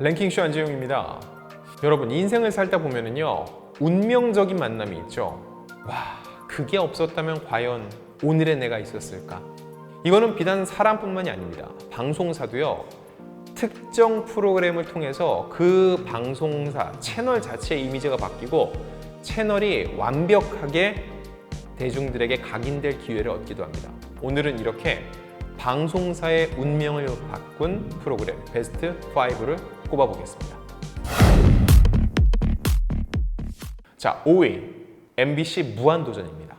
랭킹쇼 안재용입니다. 여러분 인생을 살다 보면은요 운명적인 만남이 있죠. 와 그게 없었다면 과연 오늘의 내가 있었을까? 이거는 비단 사람뿐만이 아닙니다. 방송사도요 특정 프로그램을 통해서 그 방송사 채널 자체의 이미지가 바뀌고 채널이 완벽하게 대중들에게 각인될 기회를 얻기도 합니다. 오늘은 이렇게 방송사의 운명을 바꾼 프로그램 베스트 5를 꼽아보겠습니다. 자, 5위 MBC 무한도전입니다.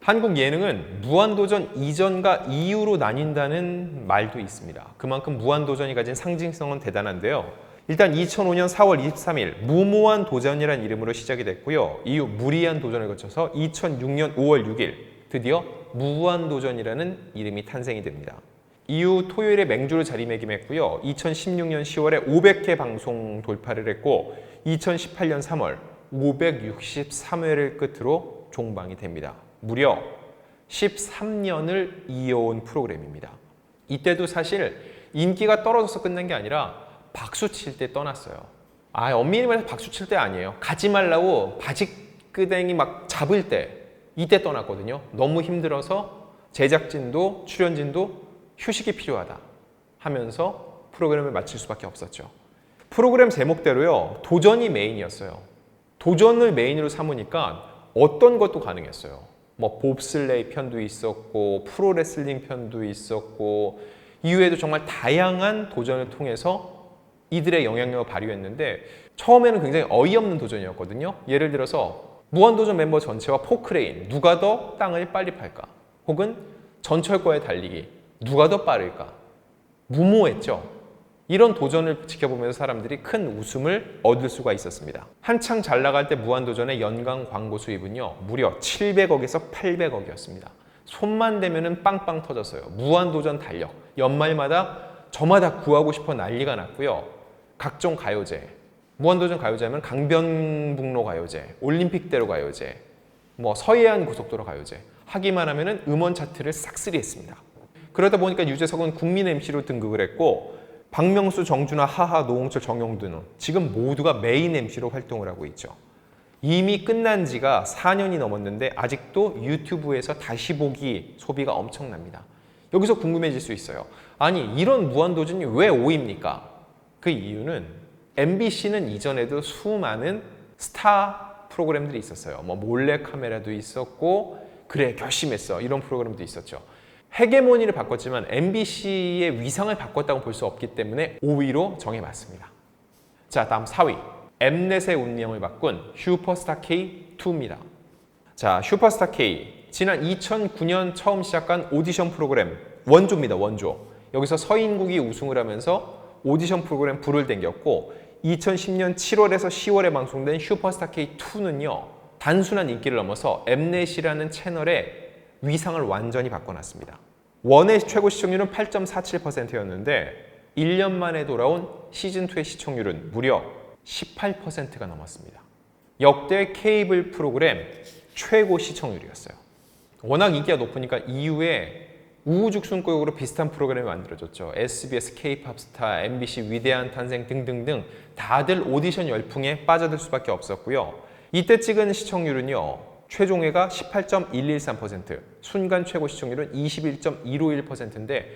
한국 예능은 무한도전 이전과 이후로 나뉜다는 말도 있습니다. 그만큼 무한도전이 가진 상징성은 대단한데요. 일단 2005년 4월 23일 무모한 도전이라는 이름으로 시작이 됐고요. 이후 무리한 도전을 거쳐서 2006년 5월 6일 드디어 무한도전이라는 이름이 탄생이 됩니다. 이후 토요일에 맹주를 자리매김했고요. 2016년 10월에 500회 방송 돌파를 했고 2018년 3월 563회를 끝으로 종방이 됩니다. 무려 13년을 이어온 프로그램입니다. 이때도 사실 인기가 떨어져서 끝난 게 아니라 박수 칠 때 떠났어요. 아, 엄밀히 말해서 박수 칠 때 아니에요. 가지 말라고 바지 끄댕이 막 잡을 때 이때 떠났거든요. 너무 힘들어서 제작진도 출연진도 휴식이 필요하다 하면서 프로그램을 마칠 수밖에 없었죠. 프로그램 제목대로요. 도전이 메인이었어요. 도전을 메인으로 삼으니까 어떤 것도 가능했어요. 뭐 봅슬레이 편도 있었고 프로레슬링 편도 있었고 이후에도 정말 다양한 도전을 통해서 이들의 영향력을 발휘했는데 처음에는 굉장히 어이없는 도전이었거든요. 예를 들어서 무한도전 멤버 전체와 포크레인 누가 더 땅을 빨리 팔까? 혹은 전철과의 달리기 누가 더 빠를까? 무모했죠. 이런 도전을 지켜보면서 사람들이 큰 웃음을 얻을 수가 있었습니다. 한창 잘 나갈 때 무한도전의 연간 광고 수입은요, 무려 700억에서 800억이었습니다. 손만 대면은 빵빵 터졌어요. 무한도전 달력. 연말마다 저마다 구하고 싶어 난리가 났고요. 각종 가요제. 무한도전 가요제하면 강변북로 가요제, 올림픽대로 가요제, 뭐 서해안 고속도로 가요제. 하기만 하면은 음원 차트를 싹쓸이 했습니다. 그러다 보니까 유재석은 국민 MC로 등극을 했고 박명수, 정준하, 하하, 노홍철, 정용두는 지금 모두가 메인 MC로 활동을 하고 있죠. 이미 끝난 지가 4년이 넘었는데 아직도 유튜브에서 다시 보기 소비가 엄청납니다. 여기서 궁금해질 수 있어요. 아니 이런 무한도전이 왜 5위입니까? 그 이유는 MBC는 이전에도 수많은 스타 프로그램들이 있었어요. 뭐 몰래 카메라도 있었고 그래 결심했어 이런 프로그램도 있었죠. 헤게모니를 바꿨지만 MBC의 위상을 바꿨다고 볼 수 없기 때문에 5위로 정해봤습니다. 자, 다음 4위. 엠넷의 운명을 바꾼 슈퍼스타 K2입니다. 자, 슈퍼스타 K. 지난 2009년 처음 시작한 오디션 프로그램 원조입니다, 원조. 여기서 서인국이 우승을 하면서 오디션 프로그램 불을 땡겼고 2010년 7월에서 10월에 방송된 슈퍼스타 K2는요. 단순한 인기를 넘어서 엠넷이라는 채널의 위상을 완전히 바꿔놨습니다. 원의 최고 시청률은 8.47%였는데 1년 만에 돌아온 시즌2의 시청률은 무려 18%가 넘었습니다. 역대 케이블 프로그램 최고 시청률이었어요. 워낙 인기가 높으니까 이후에 우후죽순격으로 비슷한 프로그램이 만들어졌죠. SBS K-팝 스타, MBC 위대한 탄생 등등등 다들 오디션 열풍에 빠져들 수밖에 없었고요. 이때 찍은 시청률은요. 최종회가 18.113%, 순간 최고 시청률은 21.151%인데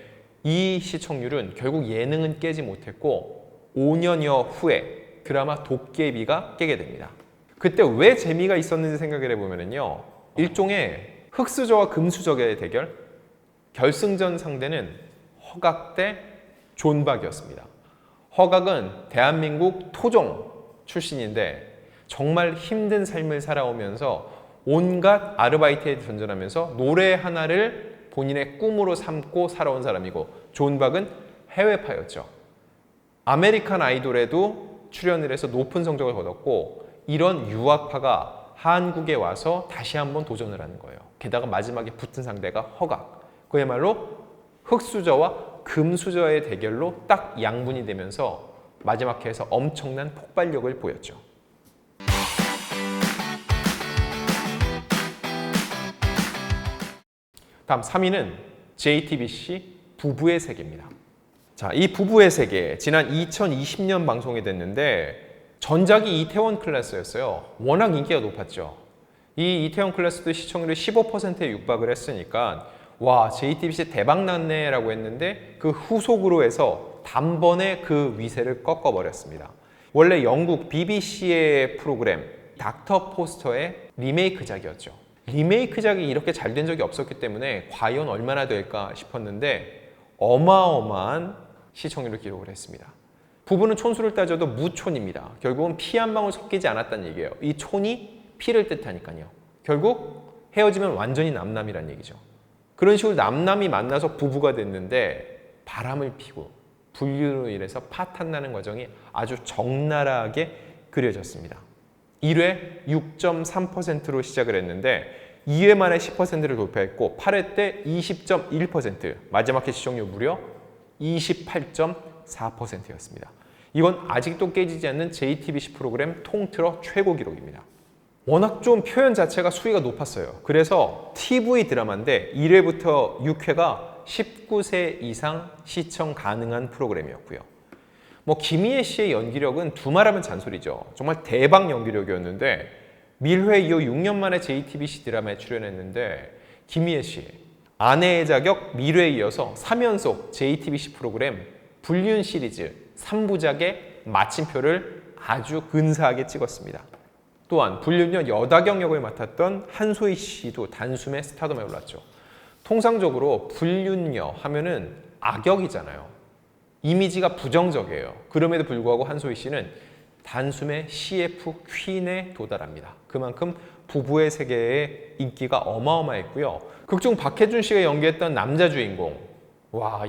이 시청률은 결국 예능은 깨지 못했고 5년여 후에 드라마 도깨비가 깨게 됩니다. 그때 왜 재미가 있었는지 생각을 해보면요. 일종의 흑수저와 금수저의 대결, 결승전 상대는 허각 대 존박이었습니다. 허각은 대한민국 토종 출신인데 정말 힘든 삶을 살아오면서 온갖 아르바이트에 전전하면서 노래 하나를 본인의 꿈으로 삼고 살아온 사람이고 존 박은 해외파였죠. 아메리칸 아이돌에도 출연을 해서 높은 성적을 거뒀고 이런 유학파가 한국에 와서 다시 한번 도전을 하는 거예요. 게다가 마지막에 붙은 상대가 허각. 그야말로 흑수저와 금수저의 대결로 딱 양분이 되면서 마지막 회에서 엄청난 폭발력을 보였죠. 다음 3위는 JTBC 부부의 세계입니다. 자, 이 부부의 세계 지난 2020년 방송이 됐는데 전작이 이태원 클래스였어요. 워낙 인기가 높았죠. 이 이태원 클래스도 시청률이 15%에 육박을 했으니까 와 JTBC 대박 났네라고 했는데 그 후속으로 해서 단번에 그 위세를 꺾어버렸습니다. 원래 영국 BBC의 프로그램 닥터 포스터의 리메이크작이었죠. 리메이크작이 이렇게 잘 된 적이 없었기 때문에 과연 얼마나 될까 싶었는데 어마어마한 시청률을 기록을 했습니다. 부부는 촌수를 따져도 무촌입니다. 결국은 피 한 방울 섞이지 않았다는 얘기예요. 이 촌이 피를 뜻하니까요. 결국 헤어지면 완전히 남남이란 얘기죠. 그런 식으로 남남이 만나서 부부가 됐는데 바람을 피고 분류로 인해서 파탄 나는 과정이 아주 적나라하게 그려졌습니다. 1회 6.3%로 시작을 했는데 2회 만에 10%를 돌파했고 8회 때 20.1% 마지막 해 시청률 무려 28.4%였습니다. 이건 아직도 깨지지 않는 JTBC 프로그램 통틀어 최고 기록입니다. 워낙 좀 표현 자체가 수위가 높았어요. 그래서 TV 드라마인데 1회부터 6회가 19세 이상 시청 가능한 프로그램이었고요. 뭐 김희애 씨의 연기력은 두말하면 잔소리죠. 정말 대박 연기력이었는데 밀회 이후 6년 만에 JTBC 드라마에 출연했는데 김희애 씨 아내의 자격 밀회에 이어서 3연속 JTBC 프로그램 불륜 시리즈 3부작의 마침표를 아주 근사하게 찍었습니다. 또한 불륜녀 여다경 역을 맡았던 한소희 씨도 단숨에 스타덤에 올랐죠. 통상적으로 불륜녀 하면은 악역이잖아요. 이미지가 부정적이에요. 그럼에도 불구하고 한소희 씨는 단숨에 CF 퀸에 도달합니다. 그만큼 부부의 세계의 인기가 어마어마했고요. 극중 박해준 씨가 연기했던 남자 주인공. 와,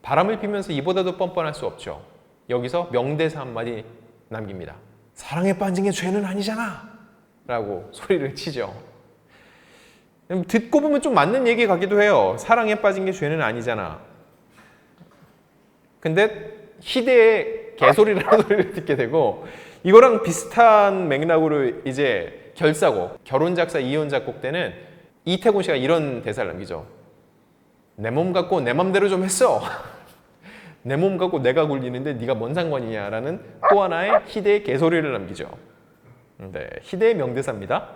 바람을 피면서 이보다도 뻔뻔할 수 없죠. 여기서 명대사 한마디 남깁니다. 사랑에 빠진 게 죄는 아니잖아. 라고 소리를 치죠. 듣고 보면 좀 맞는 얘기 같기도 해요. 사랑에 빠진 게 죄는 아니잖아. 근데 희대의 개소리라는 소리를 듣게 되고 이거랑 비슷한 맥락으로 이제 결사곡, 결혼 작사 이혼 작곡 때는 이태곤 씨가 이런 대사를 남기죠. 내 몸 갖고 내 맘대로 좀 했어. 내 몸 갖고 내가 굴리는데 네가 뭔 상관이냐라는 또 하나의 희대의 개소리를 남기죠. 네, 희대의 명대사입니다.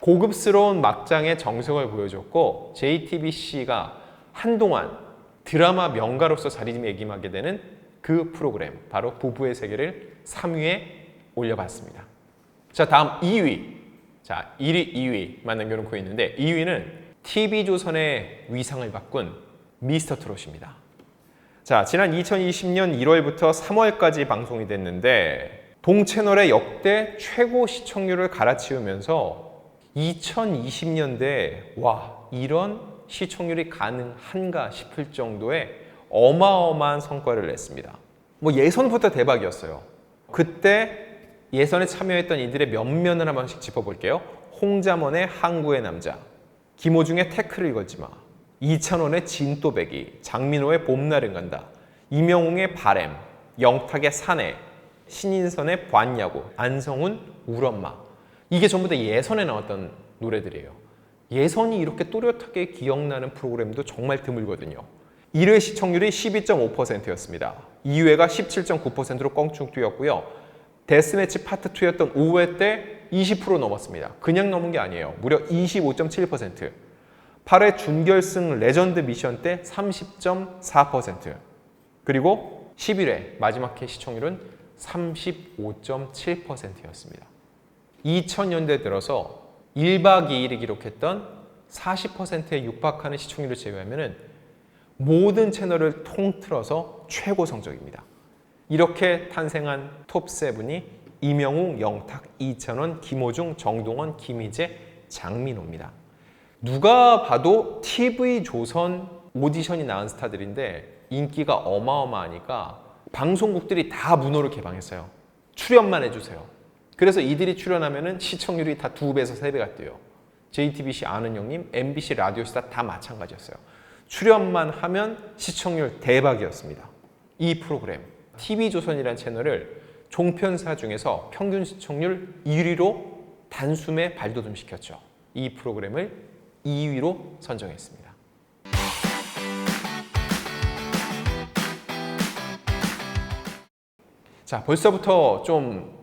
고급스러운 막장의 정성을 보여줬고 JTBC가 한동안 드라마 명가로서 자리매김하게 되는 그 프로그램 바로 부부의 세계를 3위에 올려봤습니다. 자 다음 2위 자 1위 2위 만 남겨놓고 있는데 2위는 TV조선의 위상을 바꾼 미스터 트롯입니다. 자 지난 2020년 1월부터 3월까지 방송이 됐는데 동 채널의 역대 최고 시청률을 갈아치우면서 2020년대에 와 이런 시청률이 가능한가 싶을 정도의 어마어마한 성과를 냈습니다. 뭐 예선부터 대박이었어요. 그때 예선에 참여했던 이들의 면면을 한 번씩 짚어볼게요. 홍자먼의 항구의 남자, 김호중의 태클을 걸지 마, 이찬원의 진또배기, 장민호의 봄날은 간다, 이명웅의 바램, 영탁의 사내, 신인선의 관야구, 안성훈 울엄마. 이게 전부 다 예선에 나왔던 노래들이에요. 예선이 이렇게 또렷하게 기억나는 프로그램도 정말 드물거든요. 1회 시청률이 12.5%였습니다. 2회가 17.9%로 껑충 뛰었고요. 데스매치 파트 2였던 5회 때 20% 넘었습니다. 그냥 넘은 게 아니에요. 무려 25.7%. 8회 준결승 레전드 미션 때 30.4%. 그리고 11회 마지막 회 시청률은 35.7%였습니다. 2000년대 들어서 1박 2일이 기록했던 40%에 육박하는 시청률을 제외하면 모든 채널을 통틀어서 최고 성적입니다. 이렇게 탄생한 톱7이 이명웅, 영탁, 이찬원, 김호중, 정동원, 김희재, 장민호입니다. 누가 봐도 TV조선 오디션이 나온 스타들인데 인기가 어마어마하니까 방송국들이 다 문호를 개방했어요. 출연만 해주세요. 그래서 이들이 출연하면 시청률이 다 두 배에서 세 배가 뛰어요. JTBC 아는 형님, MBC 라디오스타 다 마찬가지였어요. 출연만 하면 시청률 대박이었습니다. 이 프로그램 TV조선이라는 채널을 종편사 중에서 평균 시청률 1위로 단숨에 발돋움시켰죠. 이 프로그램을 2위로 선정했습니다. 자, 벌써부터 좀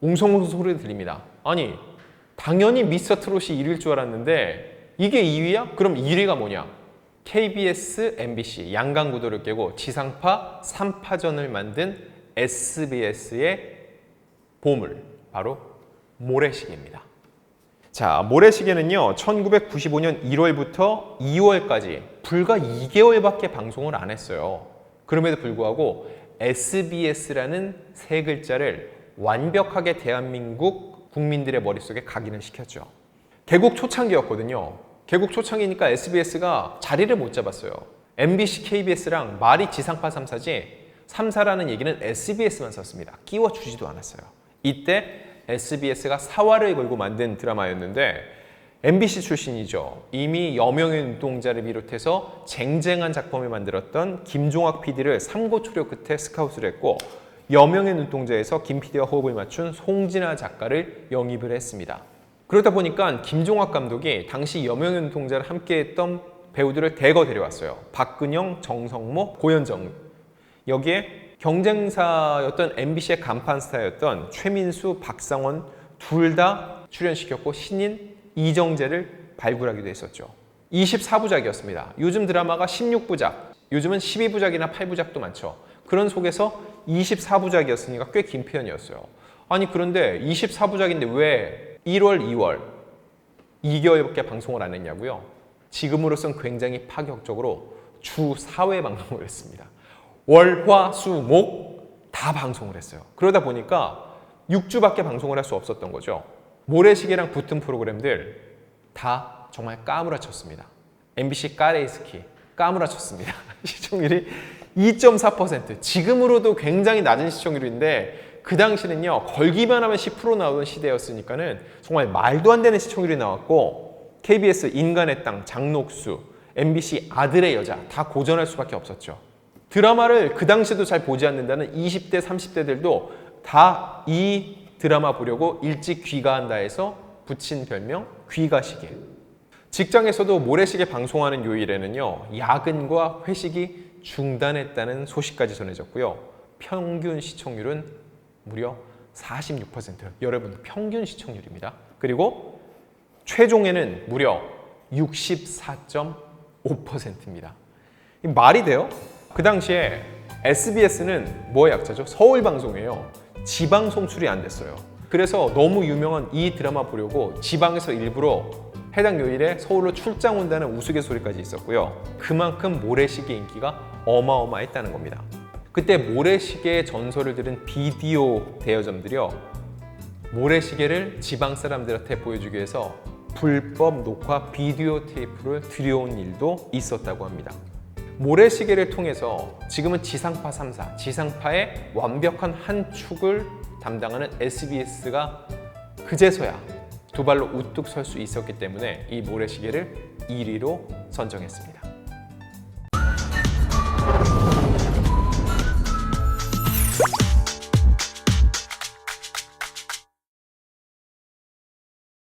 웅성웅성 소리 들립니다. 아니, 당연히 미스터 트롯이 1위일 줄 알았는데 이게 2위야? 그럼 1위가 뭐냐? KBS, MBC 양강 구도를 깨고 지상파 3파전을 만든 SBS의 보물 바로 모래시계입니다. 자, 모래시계는요. 1995년 1월부터 2월까지 불과 2개월밖에 방송을 안 했어요. 그럼에도 불구하고 SBS라는 세 글자를 완벽하게 대한민국 국민들의 머릿속에 각인을 시켰죠. 개국 초창기였거든요. 개국 초창기니까 SBS가 자리를 못 잡았어요. MBC, KBS랑 말이 지상파 3사지 3사라는 얘기는 SBS만 썼습니다. 끼워주지도 않았어요. 이때 SBS가 사활을 걸고 만든 드라마였는데 MBC 출신이죠. 이미 여명의 눈동자를 비롯해서 쟁쟁한 작품을 만들었던 김종학 PD를 삼고 초려 끝에 스카우트를 했고 여명의 눈동자에서 김 PD와 호흡을 맞춘 송진아 작가를 영입을 했습니다. 그러다 보니까 김종학 감독이 당시 여명의 눈동자를 함께했던 배우들을 대거 데려왔어요. 박근영, 정성모, 고현정. 여기에 경쟁사였던 MBC의 간판 스타였던 최민수, 박상원 둘 다 출연시켰고 신인 이정재를 발굴하기도 했었죠. 24부작이었습니다. 요즘 드라마가 16부작, 요즘은 12부작이나 8부작도 많죠. 그런 속에서 24부작이었으니까 꽤 긴 편이었어요. 아니 그런데 24부작인데 왜 1월, 2월 2개월밖에 방송을 안 했냐고요? 지금으로선 굉장히 파격적으로 주 4회 방송을 했습니다. 월, 화, 수, 목 다 방송을 했어요. 그러다 보니까 6주밖에 방송을 할 수 없었던 거죠. 모래시계랑 붙은 프로그램들 다 정말 까무라쳤습니다. MBC 까레이스키 까무라쳤습니다. 시청률이 2.4% 지금으로도 굉장히 낮은 시청률인데 그 당시는요 걸기만 하면 10% 나오던 시대였으니까는 정말 말도 안 되는 시청률이 나왔고 KBS 인간의 땅 장녹수 MBC 아들의 여자 다 고전할 수밖에 없었죠. 드라마를 그 당시에도 잘 보지 않는다는 20대 30대들도 다 이 드라마 보려고 일찍 귀가한다 해서 붙인 별명 귀가시계. 직장에서도 모래시계 방송하는 요일에는요 야근과 회식이 중단했다는 소식까지 전해졌고요. 평균 시청률은 무려 46%. 여러분 평균 시청률입니다. 그리고 최종에는 무려 64.5%입니다. 말이 돼요? 그 당시에 SBS는 뭐의 약자죠? 서울 방송이에요. 지방 송출이 안 됐어요. 그래서 너무 유명한 이 드라마 보려고 지방에서 일부러 해당 요일에 서울로 출장 온다는 우스갯소리까지 있었고요. 그만큼 모래시계 인기가 어마어마했다는 겁니다. 그때 모래시계의 전설을 들은 비디오 대여점들이요. 모래시계를 지방 사람들한테 보여주기 위해서 불법 녹화 비디오 테이프를 들여온 일도 있었다고 합니다. 모래시계를 통해서 지금은 지상파 3사, 지상파의 완벽한 한 축을 담당하는 SBS가 그제서야 두 발로 우뚝 설 수 있었기 때문에 이 모래시계를 1위로 선정했습니다.